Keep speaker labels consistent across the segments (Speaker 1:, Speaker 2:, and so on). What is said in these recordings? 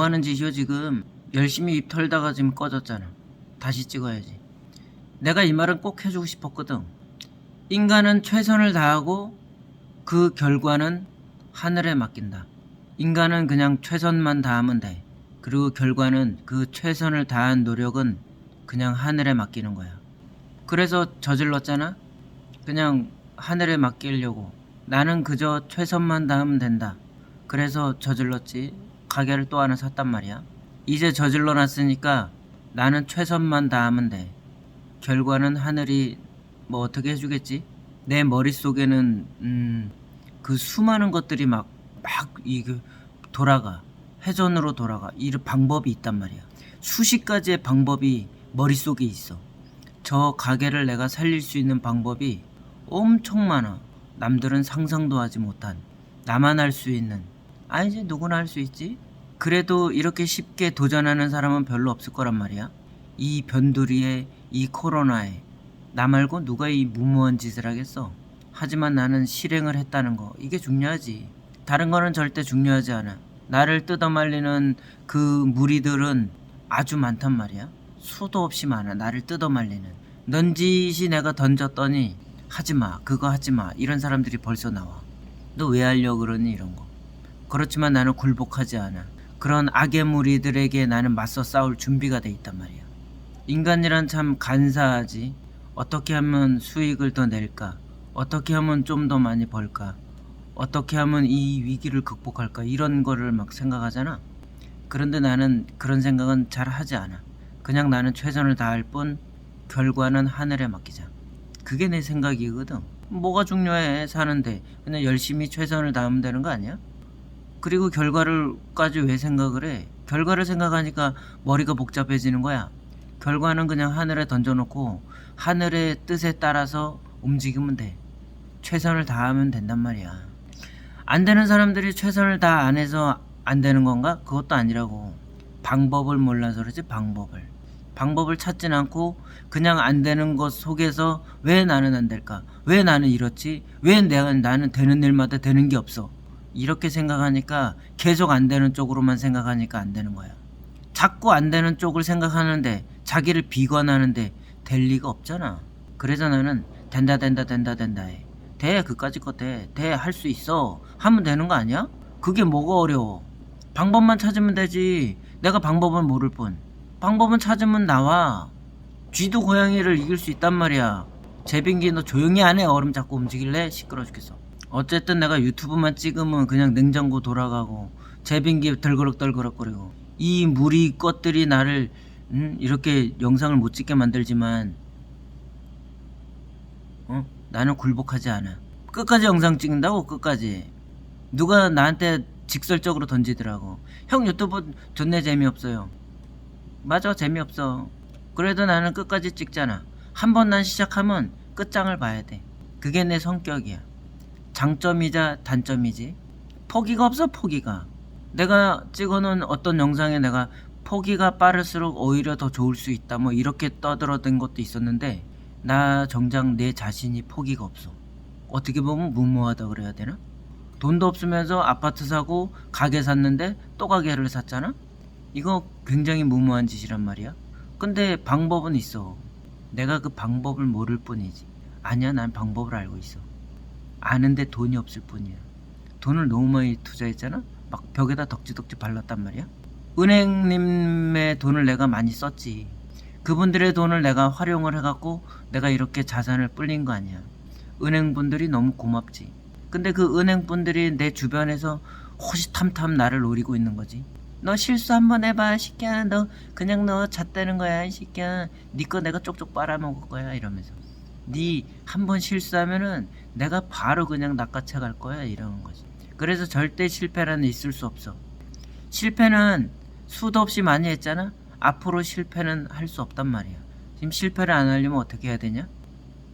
Speaker 1: 뭐 하는 짓이요 지금? 열심히 입 털다가 지금 꺼졌잖아. 다시 찍어야지. 내가 이 말은 꼭 해주고 싶었거든. 인간은 최선을 다하고 그 결과는 하늘에 맡긴다. 인간은 그냥 최선만 다하면 돼. 그리고 결과는 그 최선을 다한 노력은 그냥 하늘에 맡기는 거야. 그래서 저질렀잖아? 그냥 하늘에 맡기려고. 나는 그저 최선만 다하면 된다. 그래서 저질렀지 가게를 또 하나 샀단 말이야. 이제 저질러 놨으니까 나는 최선만 다하면 돼. 결과는 하늘이 뭐 어떻게 해주겠지? 내 머릿속에는 음, 그 수많은 것들이 막 막 이게 돌아가. 회전으로 돌아가. 이런 방법이 있단 말이야. 수십 가지의 방법이 머릿속에 있어. 저 가게를 내가 살릴 수 있는 방법이 엄청 많아. 남들은 상상도 하지 못한 나만 할 수 있는 아니지 누구나 할 수 있지. 그래도 이렇게 쉽게 도전하는 사람은 별로 없을 거란 말이야. 이 변두리에 이 코로나에 나 말고 누가 이 무모한 짓을 하겠어. 하지만 나는 실행을 했다는 거 이게 중요하지. 다른 거는 절대 중요하지 않아. 나를 뜯어말리는 그 무리들은 아주 많단 말이야. 수도 없이 많아. 나를 뜯어말리는. 넌지시 내가 던졌더니 하지마 그거 하지마 이런 사람들이 벌써 나와 너 왜 하려 그러니 이런 거 그렇지만 나는 굴복하지 않아. 그런 악의 무리들에게 나는 맞서 싸울 준비가 돼 있단 말이야. 인간이란 참 간사하지. 어떻게 하면 수익을 더 낼까? 어떻게 하면 좀 더 많이 벌까? 어떻게 하면 이 위기를 극복할까? 이런 거를 막 생각하잖아. 그런데 나는 그런 생각은 잘 하지 않아. 그냥 나는 최선을 다할 뿐 결과는 하늘에 맡기자. 그게 내 생각이거든. 뭐가 중요해? 사는데. 그냥 열심히 최선을 다하면 되는 거 아니야? 그리고 결과를까지 왜 생각을 해? 결과를 생각하니까 머리가 복잡해지는 거야. 결과는 그냥 하늘에 던져놓고 하늘의 뜻에 따라서 움직이면 돼. 최선을 다하면 된단 말이야. 안 되는 사람들이 최선을 다 안 해서 안 되는 건가? 그것도 아니라고. 방법을 몰라서 그러지 방법을. 방법을 찾진 않고 그냥 안 되는 것 속에서 왜 나는 안 될까? 왜 나는 이렇지? 왜 내가 나는 되는 일마다 되는 게 없어? 이렇게 생각하니까 계속 안 되는 쪽으로만 생각하니까 안 되는 거야. 자꾸 안 되는 쪽을 생각하는데 자기를 비관하는데 될 리가 없잖아. 그래서 나는 된다 된다 된다 된다 해. 돼 그까짓 거 돼. 돼 할 수 있어. 하면 되는 거 아니야? 그게 뭐가 어려워? 방법만 찾으면 되지. 내가 방법은 모를 뿐. 방법은 찾으면 나와. 쥐도 고양이를 이길 수 있단 말이야. 재빙기 너 조용히 안 해. 얼음 자꾸 움직일래? 시끄러 죽겠어. 어쨌든 내가 유튜브만 찍으면 그냥 냉장고 돌아가고 재빙기 덜그럭덜그럭거리고 이 무리 것들이 나를 음, 이렇게 영상을 못 찍게 만들지만 어? 나는 굴복하지 않아. 끝까지 영상 찍는다고 끝까지. 누가 나한테 직설적으로 던지더라고. 형 유튜브 존내 재미없어요. 맞아 재미없어. 그래도 나는 끝까지 찍잖아. 한 번 난 시작하면 끝장을 봐야 돼. 그게 내 성격이야. 장점이자 단점이지. 포기가 없어 포기가. 내가 찍어놓은 어떤 영상에 내가 포기가 빠를수록 오히려 더 좋을 수 있다 뭐 이렇게 떠들어댄 것도 있었는데 나 정작 내 자신이 포기가 없어. 어떻게 보면 무모하다 그래야 되나? 돈도 없으면서 아파트 사고 가게 샀는데 또 가게를 샀잖아? 이거 굉장히 무모한 짓이란 말이야. 근데 방법은 있어. 내가 그 방법을 모를 뿐이지. 아니야, 난 방법을 알고 있어. 아는데 돈이 없을 뿐이야. 돈을 너무 많이 투자했잖아? 막 벽에다 덕지덕지 발랐단 말이야. 은행님의 돈을 내가 많이 썼지. 그분들의 돈을 내가 활용을 해갖고 내가 이렇게 자산을 불린 거 아니야. 은행분들이 너무 고맙지. 근데 그 은행분들이 내 주변에서 호시탐탐 나를 노리고 있는 거지. 너 실수 한번 해봐, 시끼야. 너 그냥 너 잣대는 거야, 이 시끼야. 네거 내가 쪽쪽 빨아먹을 거야, 이러면서. 네 한 번 실수하면은 내가 바로 그냥 낚아채 갈 거야, 이러는 거지. 그래서 절대 실패라는 있을 수 없어. 실패는 수도 없이 많이 했잖아. 앞으로 실패는 할 수 없단 말이야. 지금 실패를 안 하려면 어떻게 해야 되냐?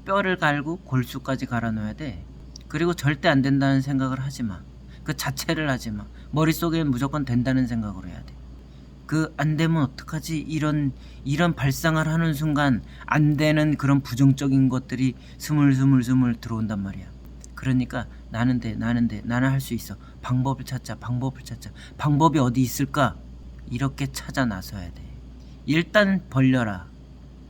Speaker 1: 뼈를 갈고 골수까지 갈아 넣어야 돼. 그리고 절대 안 된다는 생각을 하지 마. 그 자체를 하지 마. 머릿속에 무조건 된다는 생각으로 해야 돼. 그 안 되면 어떡하지? 이런 이런 발상을 하는 순간 안 되는 그런 부정적인 것들이 스물스물 스물 들어온단 말이야. 그러니까 나는 돼, 나는 돼, 나는 할 수 있어. 방법을 찾자, 방법을 찾자. 방법이 어디 있을까? 이렇게 찾아 나서야 돼. 일단 벌려라.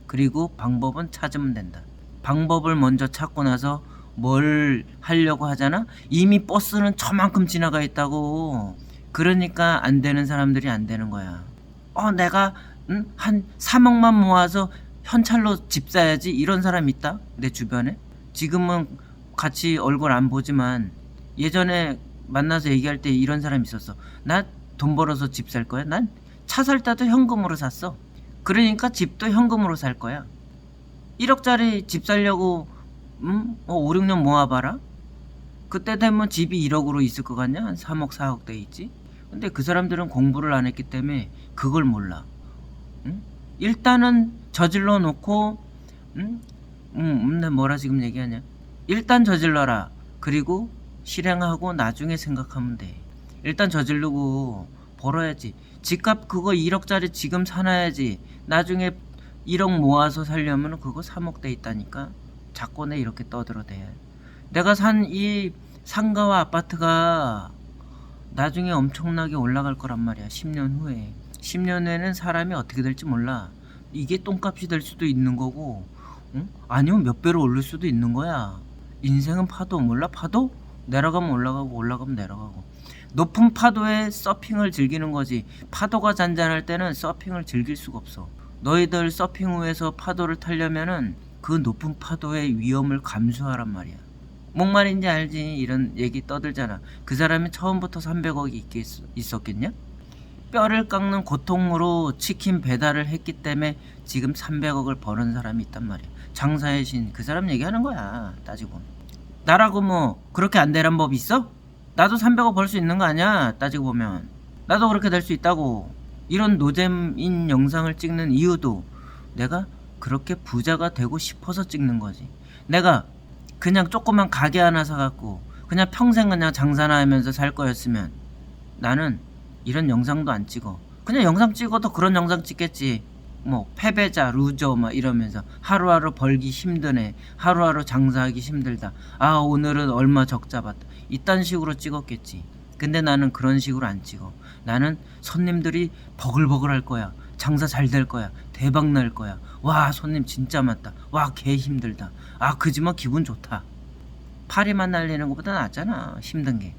Speaker 1: 그리고 방법은 찾으면 된다. 방법을 먼저 찾고 나서 뭘 하려고 하잖아? 이미 버스는 저만큼 지나가 있다고. 그러니까 안 되는 사람들이 안 되는 거야. 어, 내가 응? 한 3억만 모아서 현찰로 집 사야지 이런 사람 있다? 내 주변에? 지금은 같이 얼굴 안 보지만 예전에 만나서 얘기할 때 이런 사람 있었어. 나 돈 벌어서 집 살 거야. 난 차 살 때도 현금으로 샀어. 그러니까 집도 현금으로 살 거야. 1억짜리 집 살려고 음? 어, 5, 6년 모아봐라. 그때 되면 집이 1억으로 있을 것 같냐? 한 3억, 4억 돼 있지. 근데 그 사람들은 공부를 안 했기 때문에 그걸 몰라. 응? 일단은 저질러 놓고 응? 음, 음, 나 뭐라 지금 얘기하냐? 일단 저질러라. 그리고 실행하고 나중에 생각하면 돼. 일단 저지르고 벌어야지. 집값 그거 1억짜리 지금 사놔야지. 나중에 1억 모아서 살려면 그거 3억 돼 있다니까. 자꾸 내 이렇게 떠들어대. 내가 산 이 상가와 아파트가 나중에 엄청나게 올라갈 거란 말이야. 10년 후에. 10년 후에는 사람이 어떻게 될지 몰라. 이게 똥값이 될 수도 있는 거고, 응? 아니면 몇 배로 오를 수도 있는 거야. 인생은 파도 몰라 파도? 내려가면 올라가고 올라가면 내려가고. 높은 파도에 서핑을 즐기는 거지. 파도가 잔잔할 때는 서핑을 즐길 수가 없어. 너희들 서핑 후에서 파도를 타려면은 그 높은 파도의 위험을 감수하란 말이야. 뭔 말인지 알지? 이런 얘기 떠들잖아. 그 사람이 처음부터 300억이 있겠, 있었겠냐? 뼈를 깎는 고통으로 치킨 배달을 했기 때문에 지금 300억을 버는 사람이 있단 말이야. 장사의 신. 그 사람 얘기하는 거야. 따지고. 보면. 나라고 뭐 그렇게 안 되란 법 있어? 나도 300억 벌 수 있는 거 아니야? 따지고 보면. 나도 그렇게 될 수 있다고. 이런 노잼인 영상을 찍는 이유도 내가 그렇게 부자가 되고 싶어서 찍는 거지. 내가 그냥 조그만 가게 하나 사갖고 그냥 평생 그냥 장사나 하면서 살 거였으면 나는 이런 영상도 안 찍어. 그냥 영상 찍어도 그런 영상 찍겠지. 뭐 패배자, 루저 막 이러면서 하루하루 벌기 힘드네. 하루하루 장사하기 힘들다. 아 오늘은 얼마 적자 봤다. 이딴 식으로 찍었겠지. 근데 나는 그런 식으로 안 찍어. 나는 손님들이 버글버글 할 거야. 장사 잘 될 거야. 대박 날 거야. 와 손님 진짜 많다. 와 개 힘들다. 아 그지만 기분 좋다. 파리만 날리는 것보다 낫잖아. 힘든 게.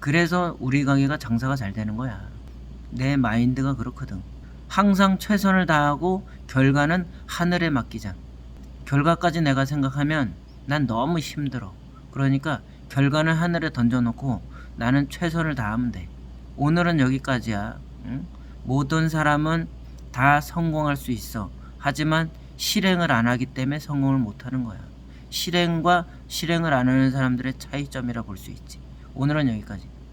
Speaker 1: 그래서 우리 가게가 장사가 잘 되는 거야. 내 마인드가 그렇거든. 항상 최선을 다하고 결과는 하늘에 맡기자. 결과까지 내가 생각하면 난 너무 힘들어. 그러니까 결과는 하늘에 던져놓고 나는 최선을 다하면 돼. 오늘은 여기까지야. 응? 모든 사람은 다 성공할 수 있어. 하지만 실행을 안 하기 때문에 성공을 못 하는 거야. 실행과 실행을 안 하는 사람들의 차이점이라 볼 수 있지. 오늘은 여기까지.